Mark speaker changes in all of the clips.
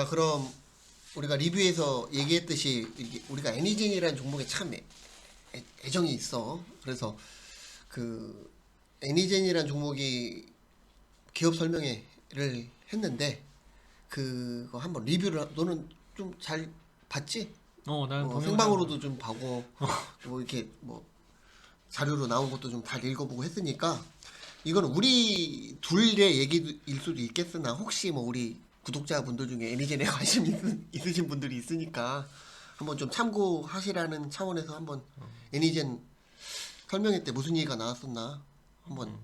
Speaker 1: 자 그럼 우리가 리뷰에서 얘기했듯이 우리가 애니젠이라는 종목에 참 애, 애- 애 정이 있어. 그래서 그 애니젠이라는 종목이 기업 설명회를 했는데 그거 한번 리뷰를 너는 좀 잘 봤지?
Speaker 2: 어, 나는
Speaker 1: 어,
Speaker 2: 동영상
Speaker 1: 생방으로도 좀 보고 뭐 이렇게 뭐 자료로 나온 것도 좀 잘 읽어보고 했으니까 이거는 우리 둘의 얘기일 수도 있겠으나 혹시 뭐 우리 구독자분들 중에 애니젠에 관심 있으, 있으신 분들이 있으니까 한번 좀 참고하시라는 차원에서 한번 애니젠 설명회 때 무슨 얘기가 나왔었나 한번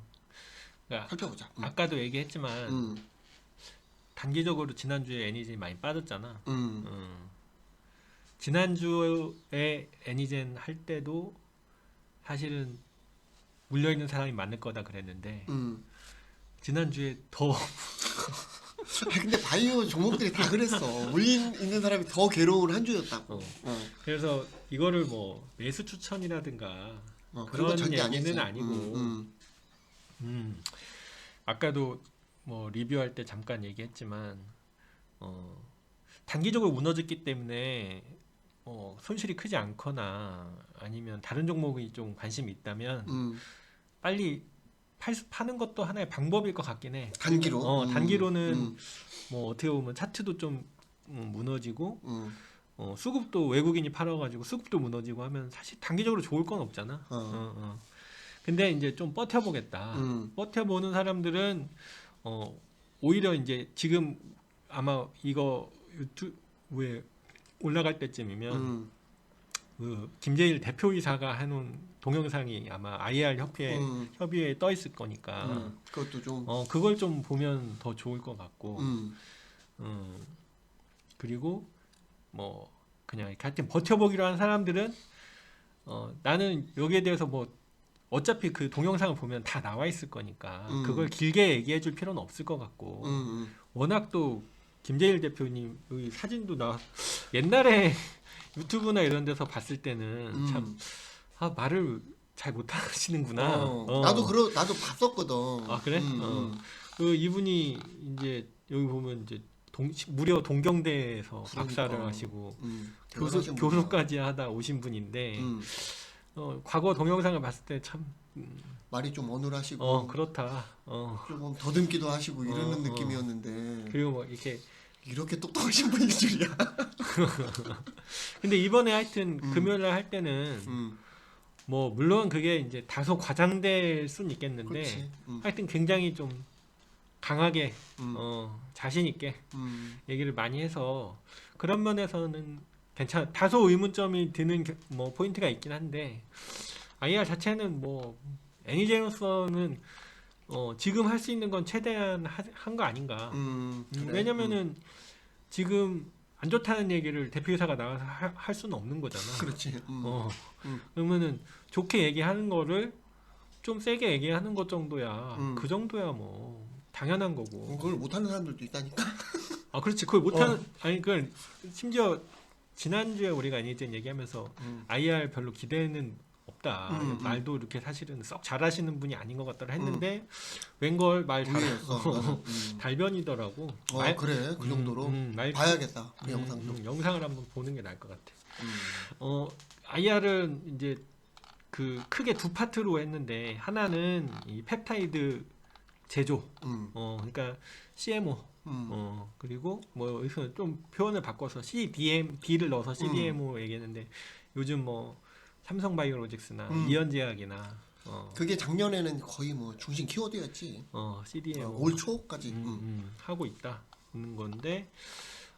Speaker 2: 그러니까
Speaker 1: 살펴보자. 음.
Speaker 2: 아까도 얘기했지만
Speaker 1: 음,
Speaker 2: 단기적으로 지난주에 애니젠이 많이 빠졌잖아.
Speaker 1: 음,
Speaker 2: 음. 지난주에 애니젠 할 때도 사실은 물려 있는 사람이 많을 거다 그랬는데
Speaker 1: 음.
Speaker 2: 지난주에 더
Speaker 1: 근데 바이오 종목들이 다 그랬어. 물린 있는 사람이 더 괴로운 한 주였다고.
Speaker 2: 어.
Speaker 1: 어.
Speaker 2: 그래서 이거를 뭐 매수 추천이라든가
Speaker 1: 어,
Speaker 2: 그런
Speaker 1: 그런 절대
Speaker 2: 얘기는. 아니고.
Speaker 1: 음, 음.
Speaker 2: 음, 아까도 뭐 리뷰할 때 잠깐 얘기했지만 어, 단기적으로 무너졌기 때문에 어, 손실이 크지 않거나 아니면 다른 종목이 좀 관심이 있다면
Speaker 1: 음.
Speaker 2: 빨리 팔, 파는 것도 하나의 방법일 것 같긴 해.
Speaker 1: 단기로.
Speaker 2: 어,
Speaker 1: 음,
Speaker 2: 단기로는
Speaker 1: 음,
Speaker 2: 뭐 어떻게 보면 차트도 좀 음, 무너지고
Speaker 1: 음.
Speaker 2: 어, 수급도 외국인이 팔아가지고 수급도 무너지고 하면 사실 단기적으로 좋을 건 없잖아.
Speaker 1: 어.
Speaker 2: 어, 어. 근데 이제 좀 버텨보겠다.
Speaker 1: 음.
Speaker 2: 버텨보는 사람들은 어, 오히려 이제 지금 아마 이거 유튜브에 올라갈 때쯤이면
Speaker 1: 음.
Speaker 2: 그 김재일 대표이사가 해놓은 동영상이 아마 IR 협회에
Speaker 1: 음.
Speaker 2: 협의회에 떠 있을 거니까
Speaker 1: 음. 그것도 좀.
Speaker 2: 어 그걸 좀 보면 더 좋을 것 같고
Speaker 1: 음.
Speaker 2: 음, 그리고 뭐 그냥 이렇게 하여튼 버텨보기로 한 사람들은 어, 나는 여기에 대해서 뭐 어차피 그 동영상을 보면 다 나와 있을 거니까
Speaker 1: 음.
Speaker 2: 그걸 길게 얘기해 줄 필요는 없을 것 같고
Speaker 1: 음. 음.
Speaker 2: 워낙 또 김재일 대표님 여기 사진도 나 옛날에 유튜브나 이런 데서 봤을 때는
Speaker 1: 음.
Speaker 2: 참 아, 말을 잘 못하시는구나.
Speaker 1: 어.
Speaker 2: 어.
Speaker 1: 나도 그러 나도 봤었거든.
Speaker 2: 아, 그래?
Speaker 1: 음,
Speaker 2: 어.
Speaker 1: 음.
Speaker 2: 그 이분이 이제 여기 보면 이제 동, 무려 동경대에서
Speaker 1: 그러니까.
Speaker 2: 박사를 하시고
Speaker 1: 음.
Speaker 2: 교수
Speaker 1: 대단하신 분이야.
Speaker 2: 교수까지 하다 오신 분인데
Speaker 1: 음.
Speaker 2: 어, 과거 동영상을 봤을 때참
Speaker 1: 말이 좀 어눌하시고
Speaker 2: 어, 그렇다. 어.
Speaker 1: 조금 더듬기도 하시고 이러는
Speaker 2: 어, 어.
Speaker 1: 느낌이었는데
Speaker 2: 그리고 뭐 이렇게
Speaker 1: 이렇게 똑똑하신 분일 줄이야.
Speaker 2: 근데 이번에 하여튼
Speaker 1: 음.
Speaker 2: 금요일 날 할 때는
Speaker 1: 음.
Speaker 2: 뭐 물론 그게 이제 다소 과장될 순 있겠는데
Speaker 1: 그렇지. 음.
Speaker 2: 하여튼 굉장히 좀 강하게
Speaker 1: 음.
Speaker 2: 어, 자신 있게
Speaker 1: 음.
Speaker 2: 얘기를 많이 해서 그런 면에서는 괜찮 다소 의문점이 드는 겨- 뭐 포인트가 있긴 한데 IR 자체는 뭐 애니제로서는 어 지금 할 수 있는 건 최대한 한 거 아닌가
Speaker 1: 음.
Speaker 2: 음,
Speaker 1: 그래.
Speaker 2: 왜냐면은 지금 안 좋다는 얘기를 대표이사가 나와서 하, 할 수는 없는 거잖아
Speaker 1: 음. 그렇지. 음.
Speaker 2: 어
Speaker 1: 음.
Speaker 2: 그러면은 좋게 얘기하는 거를 좀 세게 얘기하는 것 정도야
Speaker 1: 음.
Speaker 2: 그 정도야 뭐 당연한 거고
Speaker 1: 그걸 못하는 사람들도 있다니까.
Speaker 2: 아 그렇지 그걸 못하는
Speaker 1: 어.
Speaker 2: 아니 그걸 심지어 지난주에 우리가 애니젠 얘기하면서
Speaker 1: 음.
Speaker 2: IR 별로 기대는 없다
Speaker 1: 음, 음.
Speaker 2: 말도 이렇게 사실은 썩 잘하시는 분이 아닌 것 같더라 했는데 웬걸 말
Speaker 1: 의외였어.
Speaker 2: 잘
Speaker 1: 나는. 음.
Speaker 2: 달변이더라고
Speaker 1: 어
Speaker 2: 말-
Speaker 1: 그래 그
Speaker 2: 음,
Speaker 1: 정도로
Speaker 2: 음, 말-
Speaker 1: 봐야겠다 그
Speaker 2: 음,
Speaker 1: 영상도.
Speaker 2: 음, 영상을 한번 보는 게 나을 것 같아
Speaker 1: 음.
Speaker 2: 어 IR은 이제 그 크게 두 파트로 했는데 하나는 이 펩타이드 제조
Speaker 1: 음.
Speaker 2: 어 그러니까 CMO
Speaker 1: 음.
Speaker 2: 어 그리고 뭐 여기서 좀 표현을 바꿔서 CDM D를 넣어서 CDMO 얘기했는데 요즘 뭐 삼성바이오로직스나
Speaker 1: 음.
Speaker 2: 이현제약이나 어,
Speaker 1: 그게 작년에는 거의 뭐 중심 키워드였지.
Speaker 2: 어 CDMO
Speaker 1: 올 초까지.
Speaker 2: 음,
Speaker 1: 음.
Speaker 2: 음, 하고 있다는 건데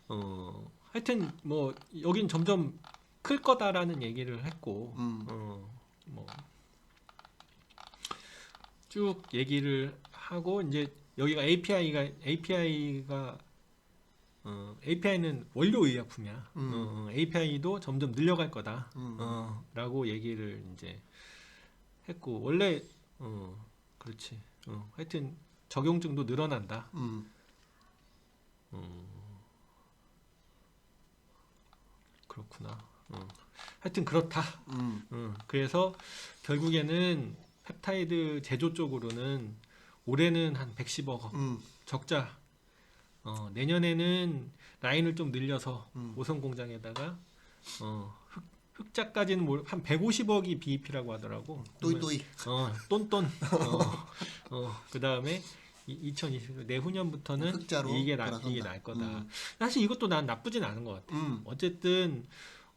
Speaker 2: 어 하여튼 뭐 여긴 점점 클 거다라는 얘기를 했고
Speaker 1: 음.
Speaker 2: 어 뭐 쭉 얘기를 하고 이제 여기가 API가 API가 어, API는 원료 의약품이야.
Speaker 1: 음.
Speaker 2: 어, API도 점점 늘려갈 거다.
Speaker 1: 음.
Speaker 2: 어, 라고 얘기를 이제 했고 원래 어 그렇지. 어, 하여튼 적용증도 늘어난다.
Speaker 1: 음.
Speaker 2: 그렇구나. 어. 하여튼 그렇다.
Speaker 1: 음.
Speaker 2: 음, 그래서 결국에는 펩타이드 제조 쪽으로는 올해는 한 110억 원
Speaker 1: 음.
Speaker 2: 적자 어, 내년에는 라인을 좀 늘려서
Speaker 1: 음.
Speaker 2: 오선 공장에다가 어, 흑, 흑자까지는 모르, 한 150억이 BEP라고 하더라고.
Speaker 1: 또이또이.
Speaker 2: 어, 똔똔. 어, 어, 그 다음에 2020 내후년부터는
Speaker 1: 흑자로
Speaker 2: 이게 나. 이게 날 거다.
Speaker 1: 음.
Speaker 2: 사실 이것도 난 나쁘진 않은 것 같아.
Speaker 1: 음.
Speaker 2: 어쨌든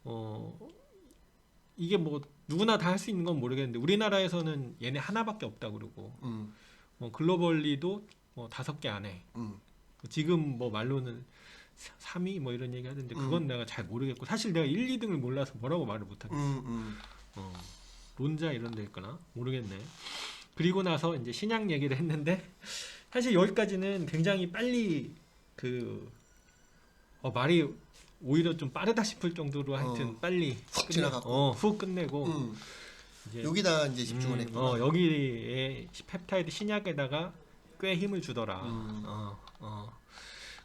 Speaker 2: 어 이게 뭐 누구나 다 할 수 있는 건 모르겠는데 우리나라에서는 얘네 하나밖에 없다 그러고
Speaker 1: 음.
Speaker 2: 뭐 글로벌리도 뭐 다섯 개 안에
Speaker 1: 음.
Speaker 2: 지금 뭐 말로는 3위 뭐 이런 얘기 하던데 그건
Speaker 1: 음.
Speaker 2: 내가 잘 모르겠고 사실 내가 1, 2등을 몰라서 뭐라고 말을 못 하겠어.
Speaker 1: 음. 음.
Speaker 2: 어, 론자 이런 데 있거나 모르겠네. 그리고 나서 이제 신약 얘기를 했는데 사실 여기까지는 굉장히 빨리 그 어, 말이 오히려 좀 빠르다 싶을 정도로 하여튼
Speaker 1: 어,
Speaker 2: 빨리
Speaker 1: 훅
Speaker 2: 끝내-
Speaker 1: 지나갔고.
Speaker 2: 어, 훅 끝내고
Speaker 1: 음.
Speaker 2: 이제
Speaker 1: 여기다 이제 집중을
Speaker 2: 음,
Speaker 1: 했구나.
Speaker 2: 어, 여기에 펩타이드 신약에다가 꽤 힘을 주더라.
Speaker 1: 음.
Speaker 2: 어, 어.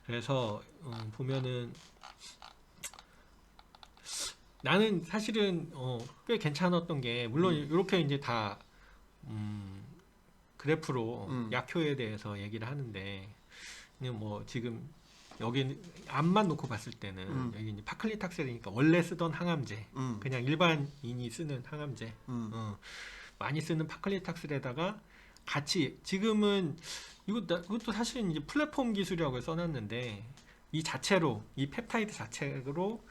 Speaker 2: 그래서 어, 보면은 나는 사실은 어, 꽤 괜찮았던 게 물론 이렇게 이제 다 음, 그래프로
Speaker 1: 음.
Speaker 2: 약효에 대해서 얘기를 하는데 그냥 뭐 지금 여기 암만 놓고 봤을 때는
Speaker 1: 음.
Speaker 2: 여기 이제 파클리탁셀이니까 원래 쓰던 항암제
Speaker 1: 음.
Speaker 2: 그냥 일반인이 쓰는 항암제
Speaker 1: 음.
Speaker 2: 어, 많이 쓰는 파클리탁셀에다가 같이 지금은 이거 나- 이것도 사실은 이제 플랫폼 기술이라고 써놨는데 이 자체로 이 펩타이드 자체로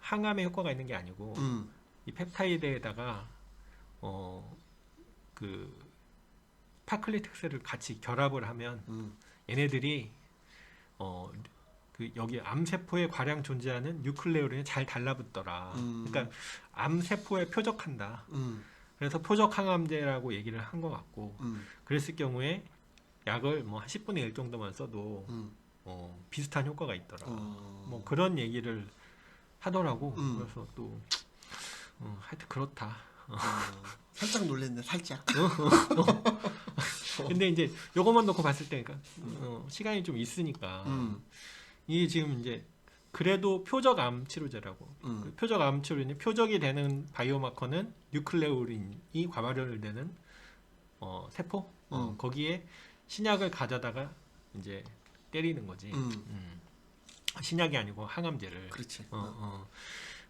Speaker 2: 항암에 효과가 있는 게 아니고
Speaker 1: 음.
Speaker 2: 이 펩타이드에다가 어 그 파클리탁셀을 같이 결합을 하면
Speaker 1: 음.
Speaker 2: 얘네들이 어 그 여기 암세포에 과량 존재하는 뉴클레오린에 잘 달라붙더라.
Speaker 1: 음.
Speaker 2: 그러니까 암세포에 표적한다.
Speaker 1: 음.
Speaker 2: 그래서 표적 항암제라고 얘기를 한 것 같고
Speaker 1: 음.
Speaker 2: 그랬을 경우에 약을 뭐한 10분의 1 정도만 써도
Speaker 1: 음.
Speaker 2: 어, 비슷한 효과가 있더라.
Speaker 1: 어.
Speaker 2: 뭐 그런 얘기를 하더라고.
Speaker 1: 음.
Speaker 2: 그래서 또 어, 하여튼 그렇다.
Speaker 1: 어. 살짝 놀랬네 살짝.
Speaker 2: 근데 이제 요것만 놓고 봤을 때 그러니까 어, 시간이 좀 있으니까
Speaker 1: 음.
Speaker 2: 이게 지금 이제 그래도 표적 암 치료제라고
Speaker 1: 음.
Speaker 2: 그 표적 암 치료제는 표적이 되는 바이오마커는 뉴클레오린이 과발혈되는 어, 세포 어,
Speaker 1: 음.
Speaker 2: 거기에 신약을 가져다가 이제 때리는 거지.
Speaker 1: 음.
Speaker 2: 음. 신약이 아니고 항암제를.
Speaker 1: 그렇지.
Speaker 2: 어, 어.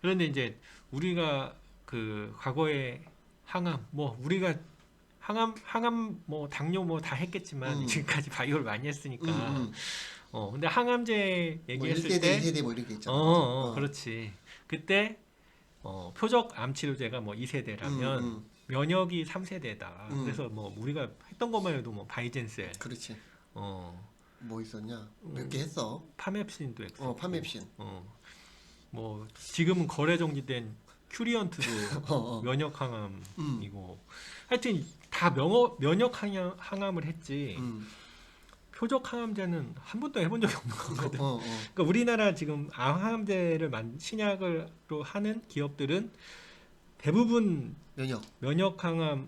Speaker 2: 그런데 이제 우리가 그 과거에 항암 뭐 우리가 항암 항암 뭐 당뇨 뭐 다 했겠지만
Speaker 1: 음.
Speaker 2: 지금까지 바이오를 많이 했으니까
Speaker 1: 음. 음.
Speaker 2: 어 근데 항암제
Speaker 1: 뭐
Speaker 2: 얘기했을
Speaker 1: 1세대,
Speaker 2: 때
Speaker 1: 2세대 뭐 이런 게
Speaker 2: 어,
Speaker 1: 있잖아.
Speaker 2: 어, 그렇지 그때 어, 표적 암 치료제가 뭐 2세대라면
Speaker 1: 음, 음.
Speaker 2: 면역이 3세대다
Speaker 1: 음.
Speaker 2: 그래서 뭐 우리가 했던 것만 해도 뭐 바이젠셀
Speaker 1: 그렇지.
Speaker 2: 어
Speaker 1: 뭐 있었냐?
Speaker 2: 음.
Speaker 1: 몇개 했어.
Speaker 2: 파맵신도 했고
Speaker 1: 어, 파맵신.
Speaker 2: 어, 뭐 지금은 거래 정지된 큐리언트도
Speaker 1: 어, 어.
Speaker 2: 면역 항암이고
Speaker 1: 음.
Speaker 2: 하여튼 다 명어, 면역 항암, 항암을 했지
Speaker 1: 음.
Speaker 2: 표적 항암제는 한 번도 해본 적이 없는 거거든.
Speaker 1: 어, 어.
Speaker 2: 그러니까 우리나라 지금 암 항암제를 만 신약으로 하는 기업들은 대부분
Speaker 1: 면역.
Speaker 2: 면역 항암에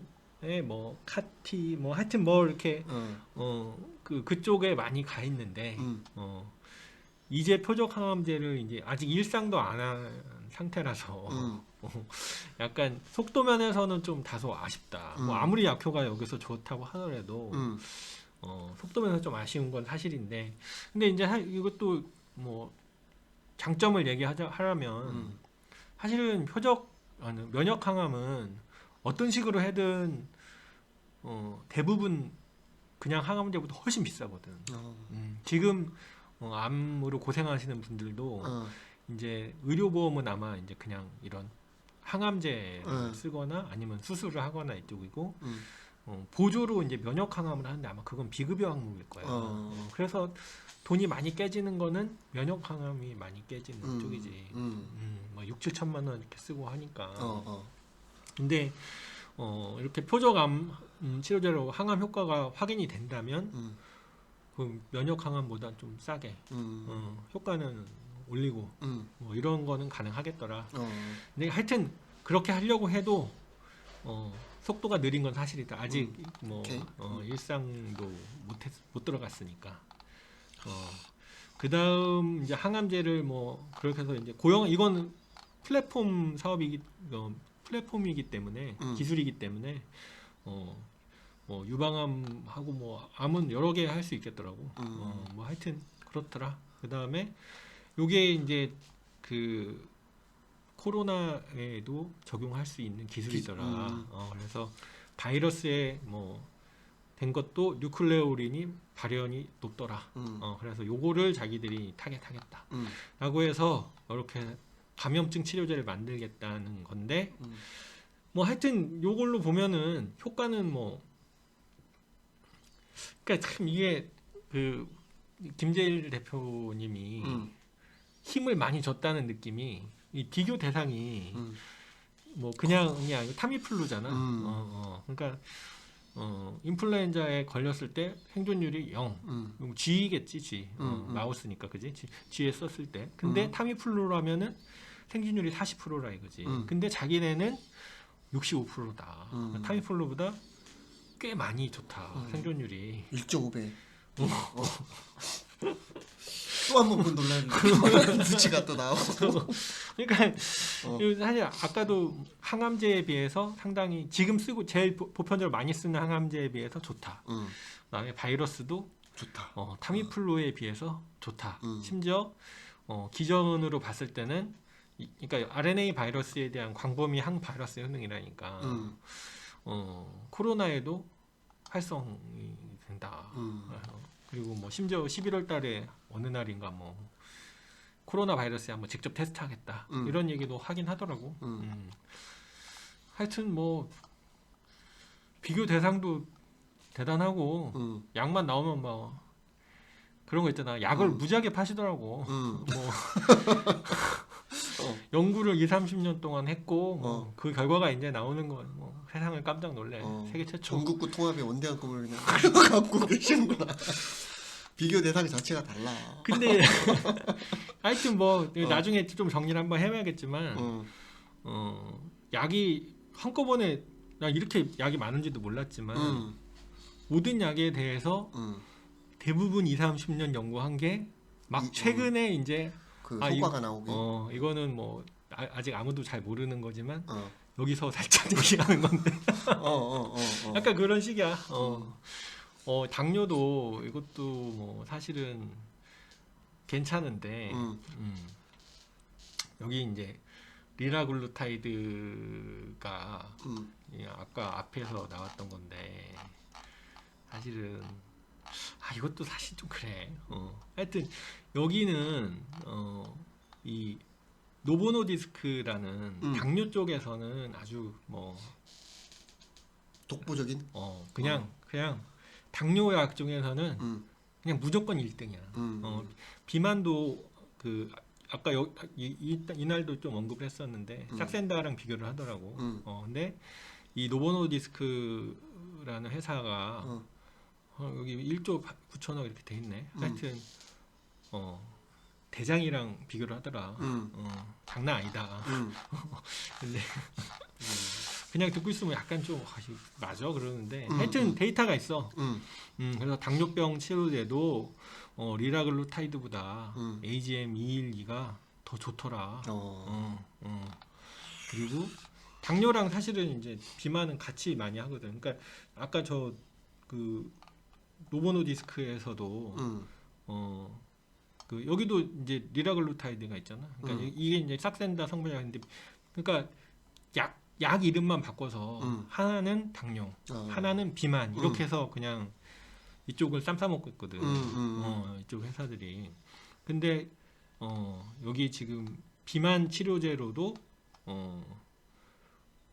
Speaker 2: 뭐 카티 뭐 하여튼 뭐 이렇게
Speaker 1: 어.
Speaker 2: 어그 그쪽에 많이 가 있는데
Speaker 1: 음.
Speaker 2: 어 이제 표적 항암제를 이제 아직 일상도 안 한 상태라서
Speaker 1: 음.
Speaker 2: 어, 약간 속도 면에서는 좀 다소 아쉽다. 뭐
Speaker 1: 음.
Speaker 2: 아무리 약효가 여기서 좋다고 하더라도
Speaker 1: 음.
Speaker 2: 어, 속도 면에서 좀 아쉬운 건 사실인데 근데 이제 하- 이것도 뭐 장점을 얘기하자 하려면
Speaker 1: 음.
Speaker 2: 사실은 표적 면역 항암은 어떤 식으로 해든 어, 대부분 그냥 항암제보다 훨씬 비싸거든.
Speaker 1: 어.
Speaker 2: 음, 지금 어, 암으로 고생하시는 분들도
Speaker 1: 어.
Speaker 2: 이제 의료보험은 아마 이제 그냥 이런 항암제를
Speaker 1: 음.
Speaker 2: 쓰거나 아니면 수술을 하거나 이쪽이고
Speaker 1: 음.
Speaker 2: 어, 보조로 이제 면역 항암을 하는데 아마 그건 비급여 항목일 거예요.
Speaker 1: 어.
Speaker 2: 어, 그래서 돈이 많이 깨지는 거는 면역 항암이 많이 깨지는
Speaker 1: 음.
Speaker 2: 쪽이지.
Speaker 1: 음.
Speaker 2: 음, 뭐 6, 7천만 원 이렇게 쓰고 하니까.
Speaker 1: 어, 어.
Speaker 2: 근데 어, 이렇게 표적암 음, 치료제로 항암 효과가 확인이 된다면
Speaker 1: 음.
Speaker 2: 그 면역 항암보다 좀 싸게
Speaker 1: 음.
Speaker 2: 어, 효과는 올리고
Speaker 1: 음.
Speaker 2: 뭐 이런 거는 가능하겠더라.
Speaker 1: 어.
Speaker 2: 근데 하여튼 그렇게 하려고 해도 어, 속도가 느린 건 사실이다. 아직 뭐
Speaker 1: 오케이.
Speaker 2: 어, 일상도 못, 했, 못 들어갔으니까. 어, 그 다음 이제 항암제를 뭐 그렇게 해서 이제 고용 이건 플랫폼 사업이기 어, 플랫폼이기 때문에
Speaker 1: 음.
Speaker 2: 기술이기 때문에 어, 뭐 유방암하고 뭐 암은 여러 개 할 수 있겠더라고.
Speaker 1: 음.
Speaker 2: 어, 뭐 하여튼 그렇더라. 그 다음에 요게 이제 그 코로나에도 적용할 수 있는 기술이더라.
Speaker 1: 기- 음.
Speaker 2: 어, 그래서 바이러스에 뭐 된 것도 뉴클레오린이 발현이 높더라.
Speaker 1: 음.
Speaker 2: 어, 그래서 요거를 자기들이 타겟하겠다.
Speaker 1: 음.
Speaker 2: 라고 해서 이렇게 감염증 치료제를 만들겠다는 건데
Speaker 1: 음.
Speaker 2: 뭐 하여튼 요걸로 보면은 효과는 뭐 그러니까 참 이게 그 김재일 대표님이
Speaker 1: 음.
Speaker 2: 힘을 많이 줬다는 느낌이 이 비교 대상이
Speaker 1: 음.
Speaker 2: 뭐 그냥 그냥 타미플루잖아.
Speaker 1: 음.
Speaker 2: 어, 어. 그러니까 어, 인플루엔자에 걸렸을 때 생존율이 0.
Speaker 1: 음.
Speaker 2: G겠지, G. 어,
Speaker 1: 음, 음.
Speaker 2: 마우스니까 그지? G, G에 썼을 때. 근데
Speaker 1: 음.
Speaker 2: 타미플루라면은 생존율이 40%라 이거지.
Speaker 1: 음.
Speaker 2: 근데 자기네는 65%다.
Speaker 1: 음.
Speaker 2: 타미플루보다 꽤 많이 좋다.
Speaker 1: 음.
Speaker 2: 생존율이.
Speaker 1: 1.5배. 어. 또한번 본 놀라는 수치가 또 나오고.
Speaker 2: 그러니까
Speaker 1: 어.
Speaker 2: 사실 아까도 항암제에 비해서 상당히 지금 쓰고 제일 보- 보편적으로 많이 쓰는 항암제에 비해서 좋다.
Speaker 1: 음.
Speaker 2: 그다음에 바이러스도
Speaker 1: 좋다.
Speaker 2: 어, 타미플루에 비해서 좋다.
Speaker 1: 음.
Speaker 2: 심지어 어, 기전으로 봤을 때는 이, 그러니까 RNA 바이러스에 대한 광범위 항 바이러스 효능이라니까
Speaker 1: 음.
Speaker 2: 어, 코로나에도 활성이 된다.
Speaker 1: 음.
Speaker 2: 어, 그리고 뭐 심지어 11월 달에 어느 날인가 뭐 코로나 바이러스에 한번 직접 테스트하겠다
Speaker 1: 음.
Speaker 2: 이런 얘기도 하긴 하더라고.
Speaker 1: 음.
Speaker 2: 음. 하여튼 뭐 비교 대상도 대단하고
Speaker 1: 음.
Speaker 2: 약만 나오면 뭐 그런 거 있잖아. 약을
Speaker 1: 음.
Speaker 2: 무지하게 파시더라고.
Speaker 1: 음.
Speaker 2: 뭐
Speaker 1: 어.
Speaker 2: 연구를 2, 30년 동안 했고 뭐
Speaker 1: 어.
Speaker 2: 그 결과가 이제 나오는 건 뭐 세상을 깜짝 놀래.
Speaker 1: 어.
Speaker 2: 세계 최초.
Speaker 1: 전국구 통합의 원대한 꿈을 그냥 갖고 계시는구나. 비교 대상 자체가 달라.
Speaker 2: 근데 하여튼 뭐
Speaker 1: 어.
Speaker 2: 나중에 좀 정리를 한번 해봐야겠지만
Speaker 1: 어.
Speaker 2: 어, 약이 한꺼번에 나 이렇게 약이 많은지도 몰랐지만
Speaker 1: 음.
Speaker 2: 모든 약에 대해서
Speaker 1: 음.
Speaker 2: 대부분 2, 30년 연구한 게
Speaker 1: 이-
Speaker 2: 막 최근에 이제
Speaker 1: 그
Speaker 2: 아,
Speaker 1: 효과가 나오게.
Speaker 2: 어 이거는 뭐 아, 아직 아무도 잘 모르는 거지만
Speaker 1: 어.
Speaker 2: 여기서 살짝 얘기하는 건데
Speaker 1: 어, 어, 어, 어.
Speaker 2: 약간 그런 식이야. 어. 어 당뇨도 이것도 뭐 사실은 괜찮은데
Speaker 1: 음.
Speaker 2: 음. 여기 이제 리라글루타이드가
Speaker 1: 음.
Speaker 2: 이 아까 앞에서 나왔던 건데 사실은 아 이것도 사실 좀 그래. 어. 하여튼 여기는 어, 이 노보노디스크라는
Speaker 1: 음.
Speaker 2: 당뇨 쪽에서는 아주 뭐
Speaker 1: 독보적인.
Speaker 2: 어, 그냥 그냥 당뇨약 중에서는
Speaker 1: 음.
Speaker 2: 그냥 무조건 1등이야.
Speaker 1: 음.
Speaker 2: 어, 비만도 그 아까 여, 이, 이, 이날도 좀 언급을 했었는데
Speaker 1: 음.
Speaker 2: 싹센다랑 비교를 하더라고.
Speaker 1: 음.
Speaker 2: 어, 근데 이 노보노디스크라는 회사가
Speaker 1: 어.
Speaker 2: 어, 여기 1조 9천억 이렇게 돼 있네.
Speaker 1: 음.
Speaker 2: 하여튼 어, 대장이랑 비교를 하더라.
Speaker 1: 음.
Speaker 2: 어, 장난 아니다.
Speaker 1: 음.
Speaker 2: 근데 그냥 듣고 있으면 약간 좀 아, 이거 맞아 그러는데
Speaker 1: 음,
Speaker 2: 하여튼
Speaker 1: 음.
Speaker 2: 데이터가 있어.
Speaker 1: 음.
Speaker 2: 음, 그래서 당뇨병 치료제도 어, 리라글루타이드보다
Speaker 1: 음.
Speaker 2: AGM 212가 더 좋더라.
Speaker 1: 어.
Speaker 2: 어, 어. 그리고 당뇨랑 사실은 이제 비만은 같이 많이 하거든. 그러니까 아까 저 그 노보노디스크에서도
Speaker 1: 음.
Speaker 2: 어. 그 여기도 이제 리라글루타이드가 있잖아. 그러니까
Speaker 1: 음.
Speaker 2: 이게 이제 싹센다 성분약인데 그러니까 약, 약 이름만 바꿔서
Speaker 1: 음.
Speaker 2: 하나는 당뇨,
Speaker 1: 어.
Speaker 2: 하나는 비만 이렇게
Speaker 1: 음.
Speaker 2: 해서 그냥 이쪽을 쌈 싸먹고 있거든. 어, 이쪽 회사들이. 근데 어, 여기 지금 비만 치료제로도 어,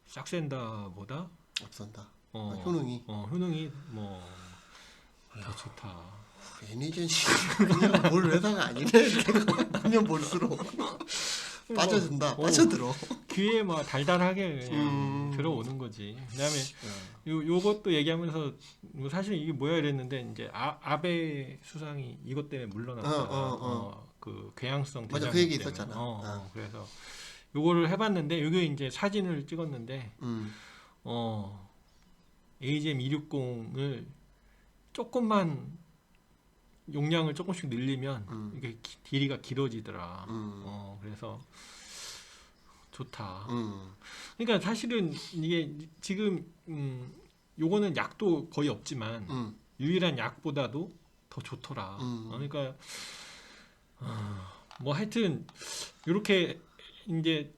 Speaker 2: 싹센다보다
Speaker 1: 앞선다.
Speaker 2: 어,
Speaker 1: 아, 효능이.
Speaker 2: 어, 효능이 뭐 더 좋다.
Speaker 1: 애니전시 그냥 볼 회사가 아니네. 이렇게 보면 볼수록 빠져든다.
Speaker 2: 어.
Speaker 1: 빠져들어.
Speaker 2: 귀에 뭐 달달하게 그냥
Speaker 1: 음.
Speaker 2: 들어오는 거지. 그다음에 요 요것도 얘기하면서 뭐 사실 이게 뭐야 이랬는데 이제 아, 아베 수상이 이것 때문에 물러났잖아.
Speaker 1: 어, 어, 어.
Speaker 2: 그 궤양성
Speaker 1: 맞아,
Speaker 2: 대장염
Speaker 1: 그 얘기
Speaker 2: 때문에.
Speaker 1: 있었잖아.
Speaker 2: 어,
Speaker 1: 어.
Speaker 2: 어, 그래서 요거를 해봤는데 요게 이제 사진을 찍었는데
Speaker 1: 음.
Speaker 2: 어 AGM 260을 조금만 용량을 조금씩 늘리면
Speaker 1: 음.
Speaker 2: 이게 기- 길이가 길어지더라.
Speaker 1: 음.
Speaker 2: 어 그래서 좋다.
Speaker 1: 음.
Speaker 2: 그러니까 사실은 이게 지금 음 요거는 약도 거의 없지만
Speaker 1: 음.
Speaker 2: 유일한 약보다도 더 좋더라.
Speaker 1: 음.
Speaker 2: 어, 그러니까 뭐 하여튼 이렇게 이제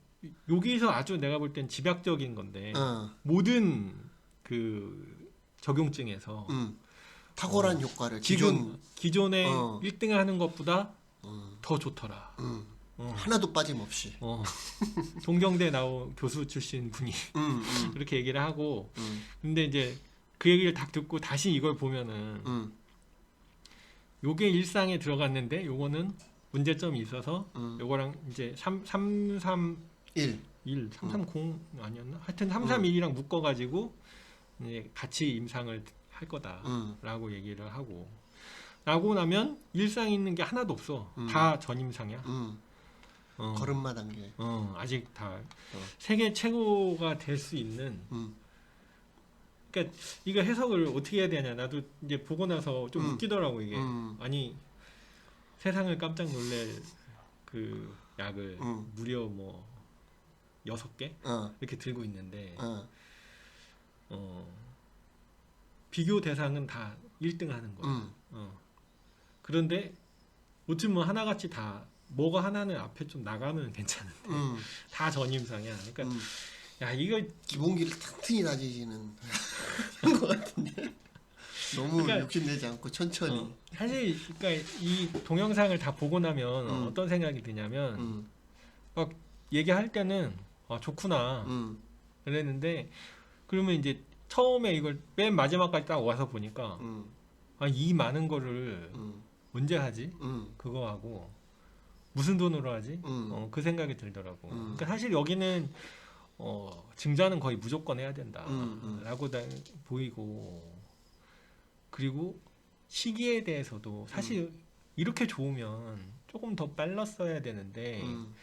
Speaker 2: 여기서 아주 내가 볼 땐 집약적인 건데
Speaker 1: 어,
Speaker 2: 모든 그 적용증에서
Speaker 1: 음. 탁월한 효과를
Speaker 2: 기존
Speaker 1: 기존
Speaker 2: 기존에
Speaker 1: 어.
Speaker 2: 1등을 하는 것보다
Speaker 1: 음,
Speaker 2: 더 좋더라.
Speaker 1: 음.
Speaker 2: 어.
Speaker 1: 하나도 빠짐없이.
Speaker 2: 어. 동경대 나온 교수 출신 분이
Speaker 1: 음, 음,
Speaker 2: 그렇게 얘기를 하고
Speaker 1: 음,
Speaker 2: 근데 이제 그 얘기를 딱 듣고 다시 이걸 보면은
Speaker 1: 음,
Speaker 2: 요게 일상에 들어갔는데 요거는 문제점이 있어서
Speaker 1: 음.
Speaker 2: 요거랑 이제 3 3 3
Speaker 1: 1.
Speaker 2: 1 330 아니었나? 하여튼 331이랑 묶어 가지고 이제 같이 임상을 할 거다라고
Speaker 1: 음,
Speaker 2: 얘기를 하고 나고 나면 일상 있는 게 하나도 없어.
Speaker 1: 음.
Speaker 2: 다 전임상이야.
Speaker 1: 음.
Speaker 2: 어.
Speaker 1: 걸음마 단계.
Speaker 2: 어, 아직 다 세계 최고가 될 수 있는
Speaker 1: 음,
Speaker 2: 그러니까 이거 해석을 어떻게 해야 되냐 나도 이제 보고 나서 좀
Speaker 1: 음.
Speaker 2: 웃기더라고 이게
Speaker 1: 음,
Speaker 2: 아니 세상을 깜짝 놀랄 그 약을
Speaker 1: 음.
Speaker 2: 무려 뭐 여섯 개
Speaker 1: 어,
Speaker 2: 이렇게 들고 있는데
Speaker 1: 어,
Speaker 2: 어 비교 대상은 다 1등 하는 거야
Speaker 1: 음,
Speaker 2: 어. 그런데 어쩌면 하나같이 다 뭐가 하나는 앞에 좀 나가면 괜찮은데
Speaker 1: 음,
Speaker 2: 다 전임상이야 그러니까
Speaker 1: 음.
Speaker 2: 야 이거
Speaker 1: 기본기를 튼튼히 다지시는 것 같은데. 너무
Speaker 2: 그러니까-
Speaker 1: 욕심내지 않고 천천히.
Speaker 2: 어, 사실 그러니까 이 동영상을 다 보고 나면
Speaker 1: 음.
Speaker 2: 어떤 생각이 드냐면
Speaker 1: 음,
Speaker 2: 얘기할 때는 아 좋구나
Speaker 1: 음,
Speaker 2: 그랬는데 그러면 이제 처음에 이걸 맨 마지막까지 딱 와서 보니까
Speaker 1: 음,
Speaker 2: 아 이 많은 거를
Speaker 1: 음,
Speaker 2: 언제 하지?
Speaker 1: 음,
Speaker 2: 그거 하고 무슨 돈으로 하지?
Speaker 1: 음.
Speaker 2: 어, 그 생각이 들더라고.
Speaker 1: 음.
Speaker 2: 그러니까 사실 여기는 어, 증자는 거의 무조건 해야
Speaker 1: 음, 음.
Speaker 2: 된다라고 다 보이고 그리고 시기에 대해서도 사실 이렇게 좋으면 조금 더 빨랐어야 되는데
Speaker 1: 음,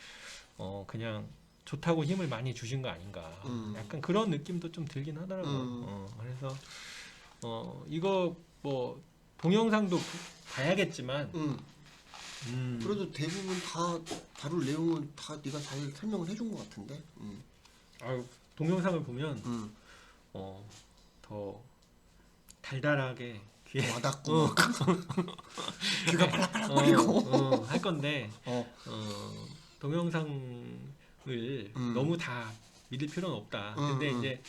Speaker 2: 어 그냥 좋다고 힘을 많이 주신 거 아닌가
Speaker 1: 음.
Speaker 2: 약간 그런 느낌도 좀 들긴 하더라고
Speaker 1: 음.
Speaker 2: 어, 그래서 어 이거 뭐 동영상도 보- 봐야겠지만
Speaker 1: 음.
Speaker 2: 음,
Speaker 1: 그래도 대부분 다 다룰 내용은 다 네가 잘 설명을 해준 것 같은데. 음,
Speaker 2: 아유, 동영상을 보면
Speaker 1: 음.
Speaker 2: 어, 더 달달하게 귀에
Speaker 1: 더 와닿고
Speaker 2: 어.
Speaker 1: 막 귀가 팔락팔락거리고.
Speaker 2: 어, 어, 할 건데
Speaker 1: 어,
Speaker 2: 어, 동영상 을
Speaker 1: 음.
Speaker 2: 너무 다 믿을 필요는 없다.
Speaker 1: 음,
Speaker 2: 근데
Speaker 1: 음.
Speaker 2: 이제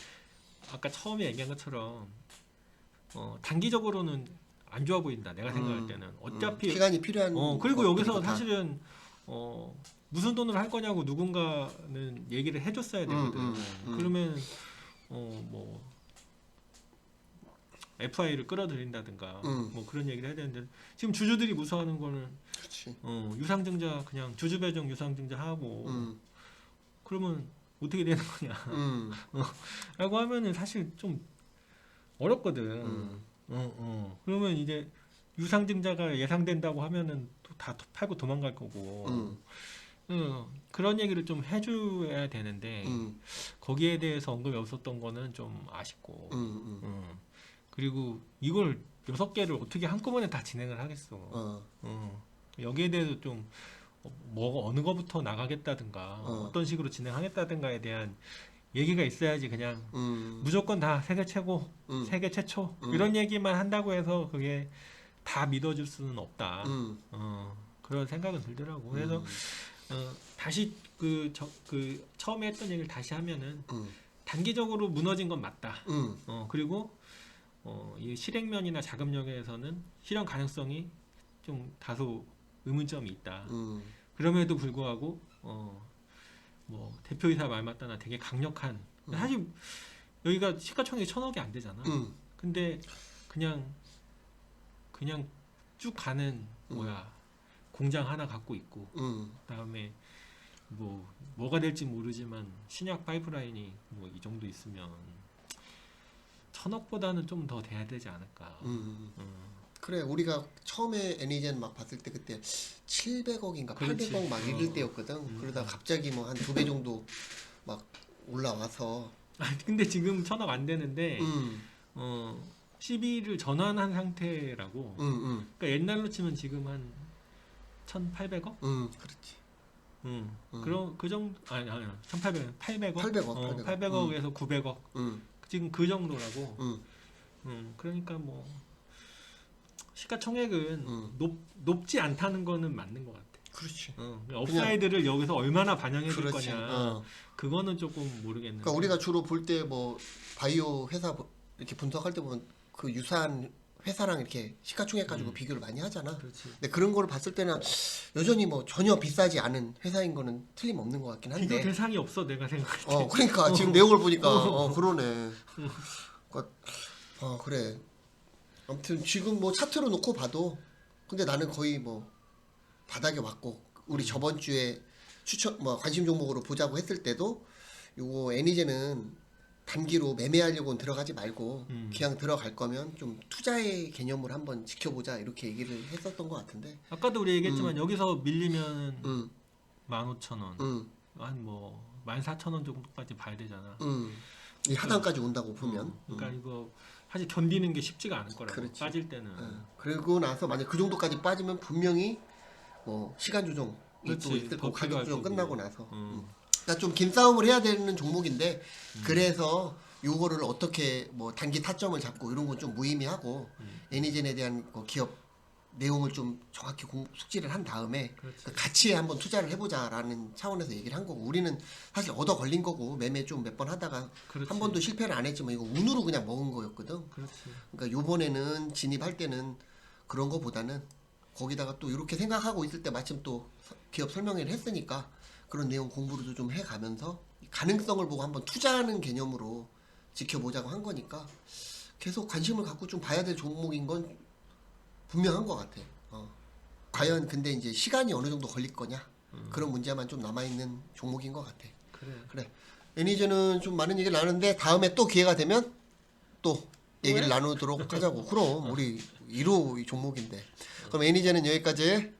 Speaker 2: 아까 처음에 얘기한 것처럼 어, 단기적으로는 안 좋아 보인다. 내가 생각할
Speaker 1: 음,
Speaker 2: 때는
Speaker 1: 음.
Speaker 2: 어차피
Speaker 1: 시간이 필요한.
Speaker 2: 어 그리고 여기서
Speaker 1: 다.
Speaker 2: 사실은 어 무슨 돈으로 할 거냐고 누군가는 얘기를 해줬어야 되거든.
Speaker 1: 음, 음.
Speaker 2: 그러면 어 뭐 FI를 끌어들인다든가
Speaker 1: 음.
Speaker 2: 뭐 그런 얘기를 해야 되는데 지금 주주들이 무서워하는 거는. 어 유상증자 그냥 주주 배정 유상증자 하고
Speaker 1: 음,
Speaker 2: 그러면 어떻게 되는 거냐?
Speaker 1: 음,
Speaker 2: 라고 하면은 사실 좀 어렵거든.
Speaker 1: 음.
Speaker 2: 어, 어. 그러면 이제 유상증자가 예상된다고 하면은 또 다 팔고 도망갈 거고.
Speaker 1: 음,
Speaker 2: 어, 그런 얘기를 좀 해줘야 되는데
Speaker 1: 음,
Speaker 2: 거기에 대해서 언급이 없었던 거는 좀 아쉽고.
Speaker 1: 음, 음.
Speaker 2: 어. 그리고 이걸 여섯 개를 어떻게 한꺼번에 다 진행을 하겠어.
Speaker 1: 어,
Speaker 2: 어. 여기에 대해서 좀 어, 뭐 어느 거부터 나가겠다든가
Speaker 1: 어.
Speaker 2: 어. 떤 식으로 진행하겠다든가에 대한 얘기가 있어야지 그냥
Speaker 1: 음,
Speaker 2: 무조건 다 세계 최고,
Speaker 1: 음,
Speaker 2: 세계 최초
Speaker 1: 음.
Speaker 2: 이런 얘기만 한다고 해서 그게 다 믿어줄 수는 없다.
Speaker 1: 음.
Speaker 2: 어, 그런 생각은 들더라고. 그래서
Speaker 1: 음,
Speaker 2: 어, 다시 그, 저, 그 처음에 했던 얘기를 다시 하면은
Speaker 1: 음,
Speaker 2: 단기적으로 무너진 건 맞다.
Speaker 1: 음,
Speaker 2: 어, 그리고 어, 이 실행면이나 자금력에서는 실현 가능성이 좀 다소 의문점이 있다.
Speaker 1: 음,
Speaker 2: 그럼에도 불구하고 어, 뭐 대표이사 말 맞다나 되게 강력한
Speaker 1: 음.
Speaker 2: 사실 여기가 시가총액이 천억이 안 되잖아.
Speaker 1: 음,
Speaker 2: 근데 그냥 그냥 쭉 가는 뭐야 공장 하나 갖고 있고
Speaker 1: 음,
Speaker 2: 그다음에 뭐 뭐가 될지 모르지만 신약 파이프라인이 뭐 이 정도 있으면 천억보다는 좀 더 돼야 되지 않을까.
Speaker 1: 음.
Speaker 2: 어,
Speaker 1: 그래 우리가 처음에 애니젠 막 봤을 때 그때 700억인가
Speaker 2: 그렇지.
Speaker 1: 800억 막 이럴
Speaker 2: 어.
Speaker 1: 때였거든.
Speaker 2: 음.
Speaker 1: 그러다 갑자기 뭐 한 두 배 정도 막 올라와서
Speaker 2: 아 근데 지금 천억 안 되는데
Speaker 1: 음,
Speaker 2: 어 12를 전환한 상태라고.
Speaker 1: 음, 음,
Speaker 2: 그러니까 옛날로 치면 지금 한 1,800억?
Speaker 1: 음, 그렇지.
Speaker 2: 응.
Speaker 1: 음.
Speaker 2: 그런 그 정도 아니 아니 1,800억, 800억.
Speaker 1: 800억,
Speaker 2: 어,
Speaker 1: 800억.
Speaker 2: 800억에서 900억.
Speaker 1: 음,
Speaker 2: 지금 그 정도라고.
Speaker 1: 음,
Speaker 2: 음. 그러니까 뭐 시가총액은
Speaker 1: 음.
Speaker 2: 높 높지 않다는 거는 맞는 것 같아.
Speaker 1: 그렇지.
Speaker 2: 어, 업사이드를 여기서 얼마나 반영해 줄
Speaker 1: 그렇지.
Speaker 2: 거냐.
Speaker 1: 어.
Speaker 2: 그거는 조금 모르겠는데.
Speaker 1: 그러니까 우리가 주로 볼 때 뭐 바이오 회사 보- 이렇게 분석할 때 보면 그 유사한 회사랑 이렇게 시가총액 가지고 비교를 많이 하잖아.
Speaker 2: 음. 그렇지.
Speaker 1: 근데 그런 거를 봤을 때는 여전히 뭐 전혀 비싸지 않은 회사인 거는 틀림없는 것 같긴
Speaker 2: 비교
Speaker 1: 한데.
Speaker 2: 대상이 없어 내가 생각할 때.
Speaker 1: 어, 그러니까 지금 내용을 보니까 어, 그러네. 그러니까 어, 그래. 아무튼 지금 뭐 차트로 놓고 봐도 근데 나는 거의 뭐 바닥에 왔고 우리 저번 주에 추천 뭐 관심 종목으로 보자고 했을 때도 요거 애니제는 단기로 매매하려고는 들어가지 말고
Speaker 2: 음.
Speaker 1: 그냥 들어갈 거면 좀 투자의 개념을 한번 지켜보자 이렇게 얘기를 했었던 것 같은데.
Speaker 2: 아까도 우리 얘기했지만 여기서 밀리면
Speaker 1: 음,
Speaker 2: 15,000원,
Speaker 1: 음,
Speaker 2: 한뭐 14,000원 정도까지 봐야 되잖아.
Speaker 1: 음. 이 하단까지 온다고 보면.
Speaker 2: 어, 그러니까 이거 사실 견디는 게 쉽지가 않을 거라고.
Speaker 1: 그렇지.
Speaker 2: 빠질 때는.
Speaker 1: 어, 그리고 나서 만약 그 정도까지 빠지면 분명히 뭐 시간 조정이
Speaker 2: 그렇지.
Speaker 1: 또 있을
Speaker 2: 더
Speaker 1: 거고 가격
Speaker 2: 필요할
Speaker 1: 조정
Speaker 2: 거고.
Speaker 1: 끝나고 나서
Speaker 2: 음.
Speaker 1: 음. 그러니까 좀 긴 싸움을 해야 되는 종목인데 그래서 요거를 어떻게 뭐 단기 타점을 잡고 이런 건 좀 무의미하고
Speaker 2: 음.
Speaker 1: 애니젠에 대한 그 기업 내용을 좀 정확히 공, 숙지를 한 다음에. 그 가치에 한번 투자를 해보자라는 차원에서 얘기를 한 거고 우리는 사실 얻어 걸린 거고 매매 좀 몇 번 하다가
Speaker 2: 그렇지.
Speaker 1: 한 번도 실패를 안 했지만 이거 운으로 그냥 먹은 거였거든.
Speaker 2: 그렇지.
Speaker 1: 그러니까 요번에는 진입할 때는 그런 거보다는 거기다가 또 이렇게 생각하고 있을 때 마침 또 서- 기업 설명회를 했으니까 그런 내용 공부를 좀 해가면서 가능성을 보고 한번 투자하는 개념으로 지켜보자고 한 거니까 계속 관심을 갖고 좀 봐야 될 종목인 건 분명한 것 같아. 어. 과연 근데 이제 시간이 어느 정도 걸릴 거냐 그런 문제만 좀 남아 있는 종목인 것 같아.
Speaker 2: 그래.
Speaker 1: 그래. 애니제는 좀 많은 얘기를 나누는데 다음에 또 기회가 되면 또 얘기를 나누도록 하자고. 그럼 우리 1호 종목인데. 그럼 애니제는 여기까지